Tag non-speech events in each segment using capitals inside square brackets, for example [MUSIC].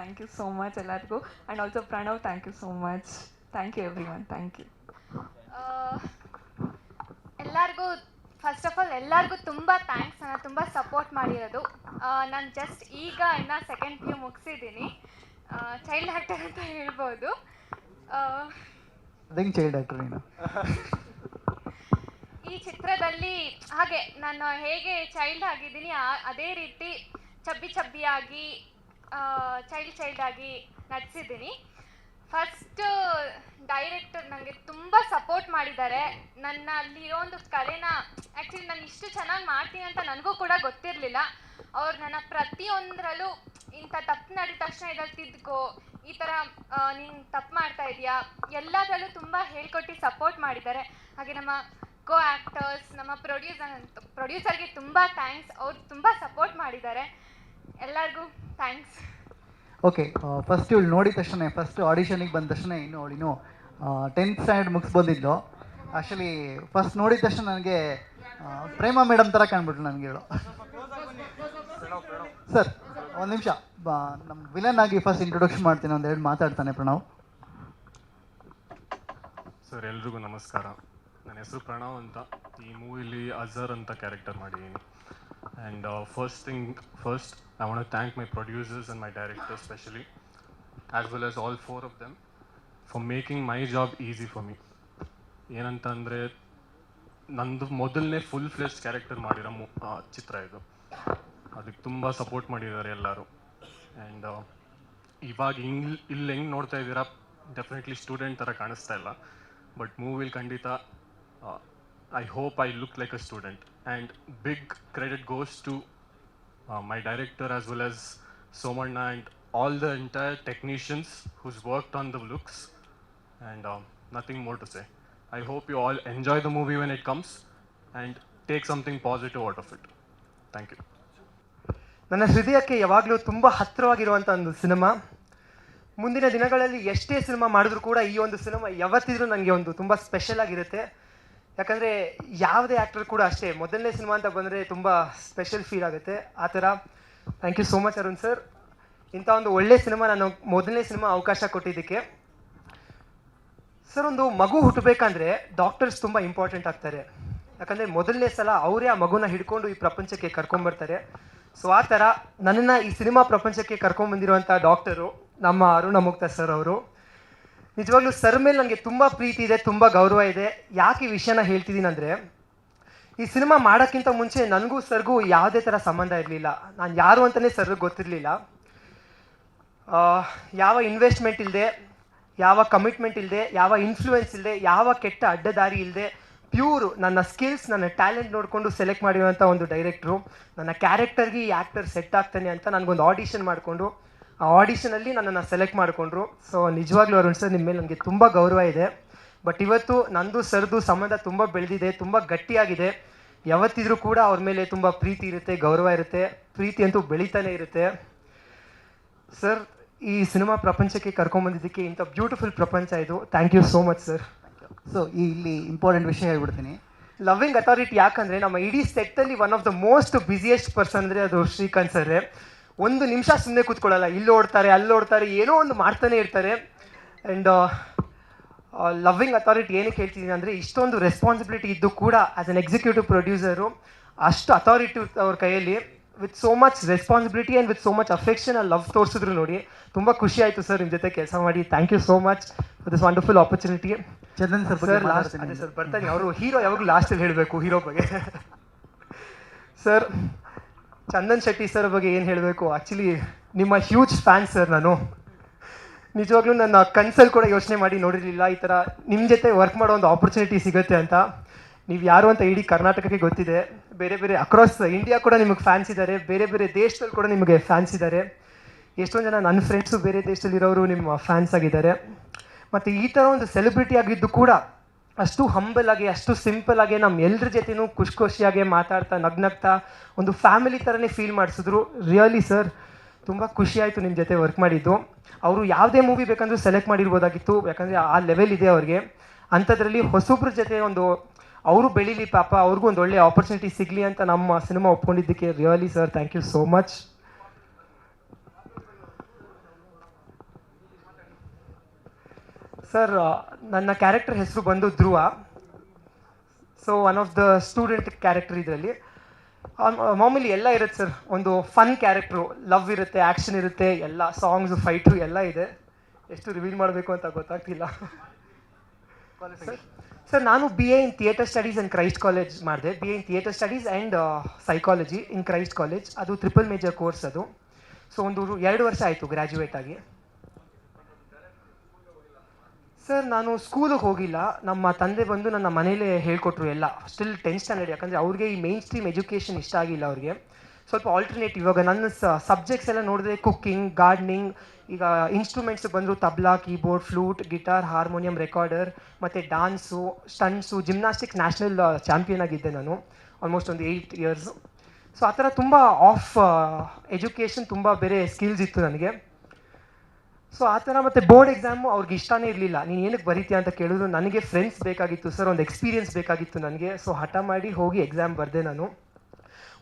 Thank you so much ಎಲ್ಲರಿಗೂ. And also Pranav thank you so much thank you everyone thank you ಎಲ್ಲರಿಗೂ first of all ಎಲ್ಲರಿಗೂ ತುಂಬ thanks ನಾನು ತುಂಬ support ಮಾಡಿರೋದು. ನಾನು ಜಸ್ಟ್ ಈಗ ಇನ್ನು ಸೆಕೆಂಡ್ ಪಿ ಯು ಮುಗಿಸಿದ್ದೀನಿ ಚೈಲ್ಡ್ ಆ್ಯಕ್ಟರ್ ಅಂತ ಹೇಳ್ಬೋದು. ಚೈಲ್ಡ್ ಆ್ಯಕ್ಟರ್ ನೀನು ಈ ಚಿತ್ರದಲ್ಲಿ ಹಾಗೆ ನಾನು ಹೇಗೆ ಚೈಲ್ಡ್ ಆಗಿದ್ದೀನಿ ಅದೇ ರೀತಿ ಚಬ್ಬಿ ಚಬ್ಬಿಯಾಗಿ ಚೈಲ್ಡ್ ಚೈಲ್ಡ್ ಆಗಿ ನಟಿಸಿದ್ದೀನಿ ಫಸ್ಟ್ ಡೈರೆಕ್ಟರ್ ನನಗೆ ತುಂಬ ಸಪೋರ್ಟ್ ಮಾಡಿದ್ದಾರೆ. ನನ್ನ ಅಲ್ಲಿರೋ ಒಂದು ಕಲೆನ ಆ್ಯಕ್ಚುಲಿ ನಾನು ಇಷ್ಟು ಚೆನ್ನಾಗಿ ಮಾಡ್ತೀನಿ ಅಂತ ನನಗೂ ಕೂಡ ಗೊತ್ತಿರಲಿಲ್ಲ. ಅವ್ರು ನನ್ನ ಪ್ರತಿಯೊಂದರಲ್ಲೂ ಇಂಥ ತಪ್ಪು ನಡೆದ ತಕ್ಷಣ ಇದ್ರಲ್ಲಿ ತಿದ್ಕೋ ಈ ಥರ ನೀನು ತಪ್ಪು ಮಾಡ್ತಾ ಇದೆಯಾ ಎಲ್ಲದರಲ್ಲೂ ತುಂಬ ಹೇಳ್ಕೊಟ್ಟು ಸಪೋರ್ಟ್ ಮಾಡಿದ್ದಾರೆ. ಹಾಗೆ ನಮ್ಮ ಕೋ ಆ್ಯಕ್ಟರ್ಸ್ ನಮ್ಮ ಪ್ರೊಡ್ಯೂಸರ್ ಪ್ರೊಡ್ಯೂಸರ್ಗೆ ತುಂಬ ಥ್ಯಾಂಕ್ಸ್ ಅವ್ರು ತುಂಬ ಸಪೋರ್ಟ್ ಮಾಡಿದ್ದಾರೆ. ಎಲ್ಲರಿಗೂ ಥ್ಯಾಂಕ್ಸ್ ಓಕೆ ಫಸ್ಟ್ ಇವಳು ನೋಡಿದ ತಕ್ಷಣ ಫಸ್ಟ್ ಆಡಿಷನಿಗೆ ಬಂದ ತಕ್ಷಣ ಇನ್ನು ಅವಳಿನ್ನು ಟೆಂತ್ ಸ್ಟ್ಯಾಂಡರ್ಡ್ ಮುಗಿಸ್ ಬಂದಿದ್ದು. ಆ್ಯಕ್ಚುಲಿ ಫಸ್ಟ್ ನೋಡಿದ ತಕ್ಷಣ ನನಗೆ ಪ್ರೇಮ ಮೇಡಮ್ ಥರ ಕಾಣ್ಬಿಟ್ಲು ನನಗೆ ಹೇಳು ಸರ್ ಒಂದು ನಿಮಿಷ. ನಮ್ಮ ವಿಲನ್ ಆಗಿ ಫಸ್ಟ್ ಇಂಟ್ರೊಡಕ್ಷನ್ ಮಾಡ್ತೀನಿ ಒಂದೆರಡು ಮಾತಾಡ್ತಾನೆ ಪ್ರಣವ್. ಸರ್ ಎಲ್ರಿಗೂ ನಮಸ್ಕಾರ. ನನ್ನ ಹೆಸರು ಪ್ರಣವ್ ಅಂತ. ಈ ಮೂವಿಲಿ ಅಜರ್ ಅಂತ ಕ್ಯಾರೆಕ್ಟರ್ ಮಾಡಿದ್ದೀನಿ. And first thing first I want thank my producers and my director specially as well as all four of them for making my job easy for me ಏನಂತ ಅಂದರೆ ನಂದು ಮೊದಲನೇ ಫುಲ್ ಫ್ಲೆಶ್ ಕ್ಯಾರೆಕ್ಟರ್ ಮಾಡಿರೋ ಚಿತ್ರ ಇದು. ಅದಕ್ಕೆ ತುಂಬ support ಮಾಡಿದ್ದಾರೆ ಎಲ್ಲರೂ. ಆ್ಯಂಡ್ ಇವಾಗ ಹಿಂಗ್ ಇಲ್ಲಿ ಹೆಂಗೆ ನೋಡ್ತಾ ಇದ್ದೀರಾ ಡೆಫಿನೆಟ್ಲಿ ಸ್ಟೂಡೆಂಟ್ ಥರ ಕಾಣಿಸ್ತಾ ಇಲ್ಲ. ಬಟ್ ಮೂವಿಲಿ ಖಂಡಿತ I hope I look like a student and goes to uh, my director as well as Somarna and all the entire technicians who's worked on the looks and and nothing more to say. I hope you all enjoy the movie when it comes and take something positive out of it. Thank you ನನ್ನ ಹೃದಯಕ್ಕೆ ಯಾವಾಗಲೂ ತುಂಬ ಹತ್ತಿರವಾಗಿರುವಂಥ ಒಂದು cinema ಮುಂದಿನ ದಿನಗಳಲ್ಲಿ ಎಷ್ಟೇ cinema ಮಾಡಿದ್ರು ಕೂಡ ಈ ಒಂದು ಸಿನಿಮಾ ಯಾವತ್ತಿದ್ರೂ ನನಗೆ ಒಂದು ತುಂಬ ಸ್ಪೆಷಲ್ ಆಗಿರುತ್ತೆ ಯಾಕಂದರೆ ಯಾವುದೇ ಆ್ಯಕ್ಟರ್ ಕೂಡ ಅಷ್ಟೇ, ಮೊದಲನೇ ಸಿನಿಮಾ ಅಂತ ಬಂದರೆ ತುಂಬ ಸ್ಪೆಷಲ್ ಫೀಲ್ ಆಗುತ್ತೆ. ಆ ಥರ thank you so much Arun sir ಇಂಥ ಒಂದು ಒಳ್ಳೆ ಸಿನಿಮಾ ನಾನು ಮೊದಲನೇ ಸಿನಿಮಾ ಅವಕಾಶ ಕೊಟ್ಟಿದ್ದಕ್ಕೆ. ಸರ್ ಒಂದು ಮಗು ಹುಟ್ಟಬೇಕಂದ್ರೆ ಡಾಕ್ಟರ್ಸ್ ತುಂಬ ಇಂಪಾರ್ಟೆಂಟ್ ಆಗ್ತಾರೆ. ಯಾಕಂದರೆ ಮೊದಲನೇ ಸಲ ಅವರೇ ಆ ಮಗುನ ಹಿಡ್ಕೊಂಡು ಈ ಪ್ರಪಂಚಕ್ಕೆ ಕರ್ಕೊಂಬರ್ತಾರೆ ಸೊ ಆ ಥರ ನನ್ನನ್ನು ಈ ಸಿನಿಮಾ ಪ್ರಪಂಚಕ್ಕೆ ಕರ್ಕೊಂಬಂದಿರುವಂಥ ಡಾಕ್ಟರು ನಮ್ಮ ಅರುಣ ಮುಕ್ತ ಸರ್ ಅವರು. ನಿಜವಾಗ್ಲೂ ಸರ್ ಮೇಲೆ ನನಗೆ ತುಂಬ ಪ್ರೀತಿ ಇದೆ, ತುಂಬ ಗೌರವ ಇದೆ. ಯಾಕೆ ಈ ವಿಷಯನ ಹೇಳ್ತಿದ್ದೀನಿ ಅಂದರೆ, ಈ ಸಿನಿಮಾ ಮಾಡೋಕ್ಕಿಂತ ಮುಂಚೆ ನನಗೂ ಸರ್ಗೂ ಯಾವುದೇ ಥರ ಸಂಬಂಧ ಇರಲಿಲ್ಲ. ನಾನು ಯಾರು ಅಂತಲೇ ಸರ್ ಗೊತ್ತಿರಲಿಲ್ಲ. ಯಾವ ಇನ್ವೆಸ್ಟ್ಮೆಂಟ್ ಇಲ್ಲದೆ ಯಾವ ಕಮಿಟ್ಮೆಂಟ್ ಇಲ್ಲದೆ ಯಾವ ಇನ್ಫ್ಲೂಯೆನ್ಸ್ ಇಲ್ಲದೆ ಯಾವ ಕೆಟ್ಟ ಅಡ್ಡದಾರಿ ಇಲ್ಲದೆ ಪ್ಯೂರ್ ನನ್ನ ಸ್ಕಿಲ್ಸ್ ನನ್ನ ಟ್ಯಾಲೆಂಟ್ ನೋಡಿಕೊಂಡು ಸೆಲೆಕ್ಟ್ ಮಾಡಿರುವಂಥ ಒಂದು ಡೈರೆಕ್ಟ್ರು ನನ್ನ ಕ್ಯಾರೆಕ್ಟರ್ಗೆ ಈ ಆ್ಯಕ್ಟರ್ ಸೆಟ್ ಆಗ್ತಾನೆ ಅಂತ ನನಗೊಂದು ಆಡಿಷನ್ ಮಾಡಿಕೊಂಡು ಆ ಆಡಿಷನಲ್ಲಿ ನನ್ನನ್ನು ಸೆಲೆಕ್ಟ್ ಮಾಡಿಕೊಂಡ್ರು. ಸೊ ನಿಜವಾಗ್ಲೂ ಅರುಣ್ ಸರ್ ನಿಮ್ಮ ಮೇಲೆ ನನಗೆ ತುಂಬ ಗೌರವ ಇದೆ. ಬಟ್ ಇವತ್ತು ನಂದು ಸರ್ದು ಸಂಬಂಧ ತುಂಬ ಬೆಳೆದಿದೆ ತುಂಬ ಗಟ್ಟಿಯಾಗಿದೆ. ಯಾವತ್ತಿದ್ರೂ ಕೂಡ ಅವ್ರ ಮೇಲೆ ತುಂಬ ಪ್ರೀತಿ ಇರುತ್ತೆ ಗೌರವ ಇರುತ್ತೆ. ಪ್ರೀತಿ ಅಂತೂ ಬೆಳೀತಾನೆ ಇರುತ್ತೆ. ಸರ್ ಈ ಸಿನಿಮಾ ಪ್ರಪಂಚಕ್ಕೆ ಕರ್ಕೊಂಬಂದಿದ್ದಕ್ಕೆ ಇಂಥ ಬ್ಯೂಟಿಫುಲ್ ಪ್ರಪಂಚ ಇದು. Thank you so much sir so ಇಲ್ಲಿ ಇಂಪಾರ್ಟೆಂಟ್ ವಿಷಯ ಹೇಳ್ಬಿಡ್ತೀನಿ. ಲವಿಂಗ್ ಅಥಾರಿಟಿ ಯಾಕಂದರೆ ನಮ್ಮ ಇಡೀ ಸೆಟ್ಟಲ್ಲಿ one of the most busiest person ಅಂದರೆ ಅದು ಶ್ರೀಕಾಂತ್ ಸರ್ ಒಂದು ನಿಮಿಷ ಸುಮ್ಮನೆ ಕೂತ್ಕೊಳ್ಳಲ್ಲ. ಇಲ್ಲಿ ಓಡ್ತಾರೆ ಅಲ್ಲಿ ಓಡ್ತಾರೆ ಏನೋ ಒಂದು ಮಾಡ್ತಾನೆ ಇರ್ತಾರೆ. ಆ್ಯಂಡ್ ಲವ್ವಿಂಗ್ ಅಥಾರಿಟಿ ಏನಕ್ಕೆ ಹೇಳ್ತಿದ್ದೀನಿ ಅಂದರೆ ಇಷ್ಟೊಂದು ರೆಸ್ಪಾನ್ಸಿಬಿಲಿಟಿ ಇದ್ದು ಕೂಡ ಆ್ಯಸ್ ಅನ್ ಎಕ್ಸಿಕ್ಯೂಟಿವ್ ಪ್ರೊಡ್ಯೂಸರು ಅಷ್ಟು ಅಥಾರಿಟಿ ಅವ್ರ ಕೈಯಲ್ಲಿ. With so much responsibility and with so much affection ಆ ಲವ್ ತೋರಿಸಿದ್ರು ನೋಡಿ. ತುಂಬ ಖುಷಿ ಆಯಿತು ಸರ್ ನಿಮ್ಮ ಜೊತೆ ಕೆಲಸ ಮಾಡಿ. Thank you so much for this wonderful opportunity Chandan sir sir last ಅದೇ ಸರ್ ಬರ್ತಾನೆ ಅವರು ಹೀರೋ ಯಾವಾಗಲೂ ಲಾಸ್ಟಲ್ಲಿ ಹೇಳಬೇಕು ಹೀರೋ ಬಗ್ಗೆ. [LAUGHS] ಸರ್ ಚಂದನ್ ಶೆಟ್ಟಿ ಸರ್ ಬಗ್ಗೆ ಏನು ಹೇಳಬೇಕು? ಆ್ಯಕ್ಚುಲಿ ನಿಮ್ಮ ಹ್ಯೂಜ್ ಫ್ಯಾನ್ ಸರ್ ನಾನು. ನಿಜವಾಗ್ಲೂ ನನ್ನ ಕನ್ಸಲ್ಲಿ ಕೂಡ ಯೋಚನೆ ಮಾಡಿ ನೋಡಿರಲಿಲ್ಲ. ಈ ಥರ ನಿಮ್ಮ ಜೊತೆ ವರ್ಕ್ ಮಾಡೋ ಒಂದು ಆಪರ್ಚುನಿಟಿ ಸಿಗುತ್ತೆ ಅಂತ. ನೀವು ಯಾರು ಅಂತ ಇಡೀ ಕರ್ನಾಟಕಕ್ಕೆ ಗೊತ್ತಿದೆ. ಬೇರೆ ಬೇರೆ ಅಕ್ರಾಸ್ ಇಂಡಿಯಾ ಕೂಡ ನಿಮಗೆ ಫ್ಯಾನ್ಸ್ ಇದ್ದಾರೆ ಬೇರೆ ಬೇರೆ ದೇಶದಲ್ಲಿ ಕೂಡ ನಿಮಗೆ ಫ್ಯಾನ್ಸ್ ಇದ್ದಾರೆ ಎಷ್ಟೊಂದು ಜನ ನನ್ನ ಫ್ರೆಂಡ್ಸು ಬೇರೆ ದೇಶದಲ್ಲಿರೋರು ನಿಮ್ಮ ಫ್ಯಾನ್ಸ್ ಆಗಿದ್ದಾರೆ. ಮತ್ತು ಈ ಥರ ಒಂದು ಸೆಲೆಬ್ರಿಟಿ ಆಗಿದ್ದು ಕೂಡ ಅಷ್ಟು ಹಂಬಲ್ ಆಗಿ, ಅಷ್ಟು ಸಿಂಪಲ್ ಆಗಿ ನಮ್ಮ ಎಲ್ಲರ ಜೊತೆನೂ ಖುಷಿ ಖುಷಿಯಾಗಿ ಮಾತಾಡ್ತಾ, ನಗ್ನಗ್ತಾ ಒಂದು ಫ್ಯಾಮಿಲಿ ಥರನೇ ಫೀಲ್ ಮಾಡಿಸಿದ್ರು. ರಿಯಲಿ ಸರ್ ತುಂಬ ಖುಷಿ ಆಯಿತು ನಿಮ್ಮ ಜೊತೆ ವರ್ಕ್ ಮಾಡಿದ್ದು. ಅವರು ಯಾವುದೇ ಮೂವಿ ಬೇಕಂದ್ರೂ ಸೆಲೆಕ್ಟ್ ಮಾಡಿರ್ಬೋದಾಗಿತ್ತು. ಯಾಕಂದರೆ ಆ ಲೆವೆಲ್ ಇದೆ ಅವ್ರಿಗೆ. ಅಂಥದ್ರಲ್ಲಿ ಹೊಸಬ್ರ ಜೊತೆ ಒಂದು, ಅವರು ಬೆಳೀಲಿ ಪಾಪ, ಅವ್ರಿಗೂ ಒಂದು ಒಳ್ಳೆ ಆಪರ್ಚುನಿಟಿ ಸಿಗಲಿ ಅಂತ ನಮ್ಮ cinema ಒಪ್ಕೊಂಡಿದ್ದಕ್ಕೆ really sir thank you so much sir ನನ್ನ ಕ್ಯಾರೆಕ್ಟರ್ ಹೆಸರು ಬಂದು Dhruva. So one of the student character ಇದರಲ್ಲಿ. ಮಾಮೂಲಿ ಎಲ್ಲ ಇರುತ್ತೆ ಸರ್ ಒಂದು ಫನ್ ಕ್ಯಾರೆಕ್ಟ್ರು ಲವ್ ಇರುತ್ತೆ ಆ್ಯಕ್ಷನ್ ಇರುತ್ತೆ ಎಲ್ಲ ಸಾಂಗ್ಸು ಫೈಟು ಎಲ್ಲ ಇದೆ. ಎಷ್ಟು ರಿವೀಲ್ ಮಾಡಬೇಕು ಅಂತ ಗೊತ್ತಾಗ್ತಿಲ್ಲ. ಸರ್ ನಾನು B A in theatre studies in Christ college ಮಾಡಿದೆ. B A in theatre studies and psychology in Christ college ಅದು ಟ್ರಿಪಲ್ ಮೇಜರ್ ಕೋರ್ಸ್ ಅದು. ಸೊ ಒಂದು ಎರಡು ವರ್ಷ ಆಯಿತು ಗ್ರ್ಯಾಜುಯೇಟ್ ಆಗಿ. ಸರ್, ನಾನು ಸ್ಕೂಲಿಗೆ ಹೋಗಿಲ್ಲ. ನಮ್ಮ ತಂದೆ ಬಂದು ನನ್ನ ಮನೇಲೇ ಹೇಳ್ಕೊಟ್ರು ಎಲ್ಲ. ಸ್ಟಿಲ್ ಟೆಂತ್ ಸ್ಟ್ಯಾಂಡರ್ಡ್ ಯಾಕಂದರೆ ಅವ್ರಿಗೆ ಈ ಮೈನ್ ಸ್ಟ್ರೀಮ್ ಎಜುಕೇಷನ್ ಇಷ್ಟ ಆಗಿಲ್ಲ ಅವ್ರಿಗೆ. ಸ್ವಲ್ಪ ಆಲ್ಟರ್ನೇಟ್ ಇವಾಗ ನನ್ನ ಸಬ್ಜೆಕ್ಟ್ಸ್ ಎಲ್ಲ ನೋಡಿದ್ರೆ ಕುಕ್ಕಿಂಗ್ ಗಾರ್ಡ್ನಿಂಗ್ ಈಗ ಇನ್ಸ್ಟ್ರೂಮೆಂಟ್ಸ್ ಬಂದರು tabla keyboard flute guitar harmonium recorder ಮತ್ತು dance stunts gymnastics national champion ಆಗಿದ್ದೆ ನಾನು. ಆಲ್ಮೋಸ್ಟ್ ಒಂದು ಏಯ್ಟ್ ಇಯರ್ಸು ಸೊ ಆ ಥರ ತುಂಬ ಆಫ್ ಎಜುಕೇಷನ್ ತುಂಬ ಬೇರೆ ಸ್ಕಿಲ್ಸ್ ಇತ್ತು ನನಗೆ. ಸೊ ಆ ಥರ ಮತ್ತೆ ಬೋರ್ಡ್ ಎಕ್ಸಾಮು ಅವ್ರಿಗೆ ಇಷ್ಟನೇ ಇರಲಿಲ್ಲ. ನೀನು ಏನಕ್ಕೆ ಬರೀತೀಯ ಅಂತ ಕೇಳಿದ್ರು, ನನಗೆ ಫ್ರೆಂಡ್ಸ್ ಬೇಕಾಗಿತ್ತು ಸರ್ ಒಂದು ಎಕ್ಸ್ಪೀರಿಯನ್ಸ್ ಬೇಕಾಗಿತ್ತು ನನಗೆ. ಸೊ ಹಠ ಮಾಡಿ ಹೋಗಿ ಎಕ್ಸಾಮ್ ಬರೆದೆ ನಾನು.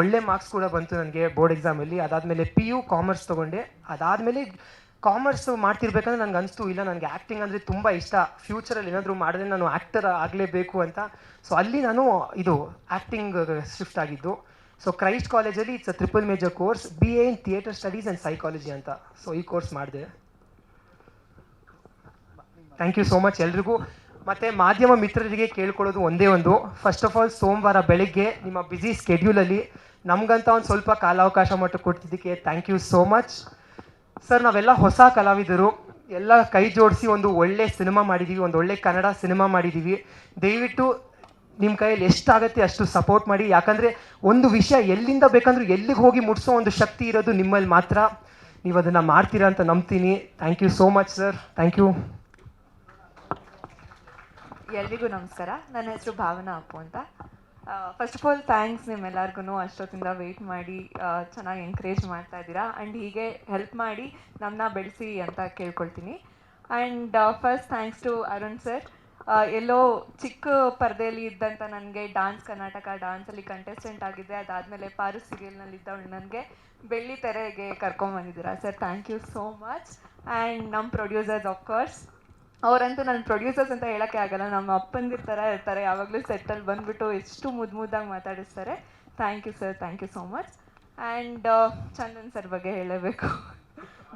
ಒಳ್ಳೆ ಮಾರ್ಕ್ಸ್ ಕೂಡ ಬಂತು ನನಗೆ ಬೋರ್ಡ್ ಎಕ್ಸಾಮಲ್ಲಿ ಅದಾದಮೇಲೆ ಪಿ ಯು ಕಾಮರ್ಸ್ ತೊಗೊಂಡೆ. ಅದಾದಮೇಲೆ ಕಾಮರ್ಸ್ ಮಾಡ್ತಿರ್ಬೇಕಂದ್ರೆ ನನಗೆ ಅನಿಸ್ತು, ಇಲ್ಲ ನನಗೆ ಆ್ಯಕ್ಟಿಂಗ್ ಅಂದರೆ ತುಂಬ ಇಷ್ಟ. ಫ್ಯೂಚರಲ್ಲಿ ಏನಾದರೂ ಮಾಡಿದ್ರೆ ನಾನು ಆ್ಯಕ್ಟರ್ ಆಗಲೇಬೇಕು ಅಂತ. ಸೊ ಅಲ್ಲಿ ನಾನು ಇದು ಆ್ಯಕ್ಟಿಂಗ್ ಶಿಫ್ಟ್ ಆಗಿದ್ದು. ಸೊ ಕ್ರೈಸ್ಟ್ ಕಾಲೇಜಲ್ಲಿ it's a triple major course B A in theatre studies and psychology ಅಂತ. ಸೊ ಈ ಕೋರ್ಸ್ ಮಾಡಿದೆ. ಥ್ಯಾಂಕ್ ಯು ಸೋ ಮಚ್ ಎಲ್ರಿಗೂ. ಮತ್ತು ಮಾಧ್ಯಮ ಮಿತ್ರರಿಗೆ ಕೇಳ್ಕೊಳ್ಳೋದು ಒಂದೇ ಒಂದು. ಫಸ್ಟ್ ಆಫ್ ಆಲ್ ಸೋಮವಾರ ಬೆಳಿಗ್ಗೆ ನಿಮ್ಮ ಬ್ಯುಸಿ ಸ್ಕೆಡ್ಯೂಲಲ್ಲಿ ನಮಗಂತ ಒಂದು ಸ್ವಲ್ಪ ಕಾಲಾವಕಾಶ ಮಟ್ಟು ಕೊಡ್ತಿದ್ದಕ್ಕೆ thank you so much sir ನಾವೆಲ್ಲ ಹೊಸ ಕಲಾವಿದರು. ಎಲ್ಲ ಕೈ ಜೋಡಿಸಿ ಒಂದು ಒಳ್ಳೆ ಸಿನಿಮಾ ಮಾಡಿದ್ದೀವಿ ಒಂದು ಒಳ್ಳೆ ಕನ್ನಡ ಸಿನಿಮಾ ಮಾಡಿದ್ದೀವಿ ದಯವಿಟ್ಟು ನಿಮ್ಮ ಕೈಯಲ್ಲಿ ಎಷ್ಟಾಗತ್ತೆ ಅಷ್ಟು ಸಪೋರ್ಟ್ ಮಾಡಿ. ಯಾಕಂದರೆ ಒಂದು ವಿಷಯ ಎಲ್ಲಿಂದ ಬೇಕಂದ್ರೂ ಎಲ್ಲಿಗೆ ಹೋಗಿ ಮುಟ್ಸೋ ಒಂದು ಶಕ್ತಿ ಇರೋದು ನಿಮ್ಮಲ್ಲಿ ಮಾತ್ರ. ನೀವು ಅದನ್ನು ಮಾಡ್ತೀರಾ ಅಂತ ನಂಬ್ತೀನಿ. Thank you so much sir thank you ಎಲ್ರಿಗೂ ನಮಸ್ಕಾರ. ನನ್ನ ಹೆಸರು ಭಾವನಾ ಅಪ್ಪು ಅಂತ. ಫಸ್ಟ್ ಆಫ್ ಆಲ್ ಥ್ಯಾಂಕ್ಸ್ ನಿಮ್ಮೆಲ್ಲರಿಗೂ ಅಷ್ಟೊತ್ತಿಂದ ವೆಯ್ಟ್ ಮಾಡಿ ಚೆನ್ನಾಗಿ ಎಂಕರೇಜ್ ಮಾಡ್ತಾ ಇದ್ದೀರಾ. ಆ್ಯಂಡ್ ಹೀಗೆ ಹೆಲ್ಪ್ ಮಾಡಿ ನಮ್ಮನ್ನ ಬೆಳೆಸಿ ಅಂತ ಕೇಳ್ಕೊಳ್ತೀನಿ. And first thanks to Arun sir ಎಲ್ಲೋ ಚಿಕ್ಕ ಪರದೆಯಲ್ಲಿ ಇದ್ದಂಥ ನನಗೆ ಡಾನ್ಸ್ ಕರ್ನಾಟಕ ಡಾನ್ಸಲ್ಲಿ ಕಂಟೆಸ್ಟೆಂಟ್ ಆಗಿದ್ದೆ. ಅದಾದಮೇಲೆ ಪಾರು ಸೀರಿಯಲ್ನಲ್ಲಿದ್ದವಳು ನನಗೆ ಬೆಳ್ಳಿ ತೆರೆಗೆ ಕರ್ಕೊಂಬಂದಿದ್ದೀರಾ sir thank you so much and ನಮ್ಮ ಪ್ರೊಡ್ಯೂಸರ್ಸ್ ಆಫ್ಕೋರ್ಸ್ ಅವರಂತೂ ನನ್ನ ಪ್ರೊಡ್ಯೂಸರ್ಸ್ ಅಂತ ಹೇಳೋಕ್ಕೆ ಆಗಲ್ಲ. ನಮ್ಮ ಅಪ್ಪಂದಿರ ಥರ ಇರ್ತಾರೆ. ಯಾವಾಗಲೂ ಸೆಟ್ಟಲ್ಲಿ ಬಂದ್ಬಿಟ್ಟು ಎಷ್ಟು ಮುದ್ದು ಮುದ್ದಾಗಿ ಮಾತಾಡಿಸ್ತಾರೆ. Thank you sir thank you so much and Chandan sir ಬಗ್ಗೆ ಹೇಳಬೇಕು.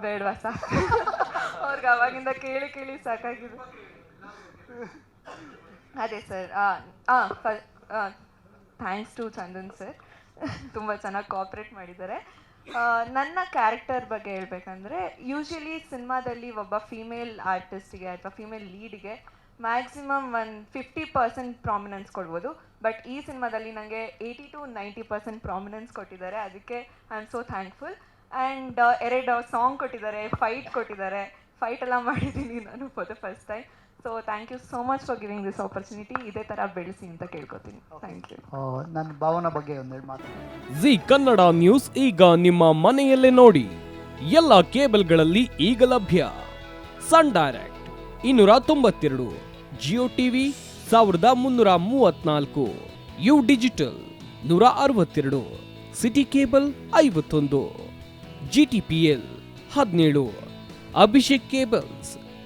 ಬೇಡವಾ ಸಾಕು ಅವ್ರಿಗೆ ಅವಾಗಿಂದ ಕೇಳಿ ಕೇಳಿ ಸಾಕಾಗಿದೆ. ಅದೇ sir thanks to Chandan sir ತುಂಬ ಚೆನ್ನಾಗಿ ಕೋಆಪ್ರೇಟ್ ಮಾಡಿದ್ದಾರೆ. ನನ್ನ ಕ್ಯಾರೆಕ್ಟರ್ ಬಗ್ಗೆ ಹೇಳ್ಬೇಕಂದ್ರೆ ಯೂಶಲಿ ಸಿನಿಮಾದಲ್ಲಿ ಒಬ್ಬ ಫೀಮೇಲ್ ಆರ್ಟಿಸ್ಟಿಗೆ ಅಥವಾ ಫೀಮೇಲ್ ಲೀಡ್ಗೆ ಮ್ಯಾಕ್ಸಿಮಮ್ ಒಂದು ಫಿಫ್ಟಿ ಪರ್ಸೆಂಟ್ ಪ್ರಾಮಿನೆನ್ಸ್ ಕೊಡ್ಬೋದು. ಬಟ್ ಈ ಸಿನಿಮಾದಲ್ಲಿ ನನಗೆ eighty to ninety percent prominence ಕೊಟ್ಟಿದ್ದಾರೆ. ಅದಕ್ಕೆ I am so thankful and ಎರಡು ಸಾಂಗ್ ಕೊಟ್ಟಿದ್ದಾರೆ ಫೈಟ್ ಕೊಟ್ಟಿದ್ದಾರೆ. ಫೈಟ್ ಎಲ್ಲ ಮಾಡಿದ್ದೀನಿ ನಾನು for the first time so thank you so much for giving this opportunity ಇದೇ ಥರ ಬೆಳೆಸಿ ಅಂತ ಕೇಳ್ಕೊತೀನಿ. ಥ್ಯಾಂಕ್ ಯು ನನ್ನ ಭಾವನ ಬಗ್ಗೆ ಒಂದೆರಡು ಮಾತು ಜಿ ಕನ್ನಡ ನ್ಯೂಸ್ ಈಗ ನಿಮ್ಮ ಮನೆಯಲ್ಲೇ ನೋಡಿ. ಎಲ್ಲ ಕೇಬಲ್ಗಳಲ್ಲಿ ಈಗ ಲಭ್ಯ. ಸನ್ ಡೈರೆಕ್ಟ್ ಇನ್ನೂರ ತೊಂಬತ್ತೆರಡು ಜಿಯೋ ಟಿವಿ ಸಾವಿರದ ಮುನ್ನೂರ ಮೂವತ್ನಾಲ್ಕು ಯು ಡಿಜಿಟಲ್ ನೂರ ಅರವತ್ತೆರಡು ಸಿಟಿ ಕೇಬಲ್ ಐವತ್ತೊಂದು ಜಿ ಟಿ ಪಿ ಎಲ್ ಹದಿನೇಳು ಅಭಿಷೇಕ್ ಕೇಬಲ್ಸ್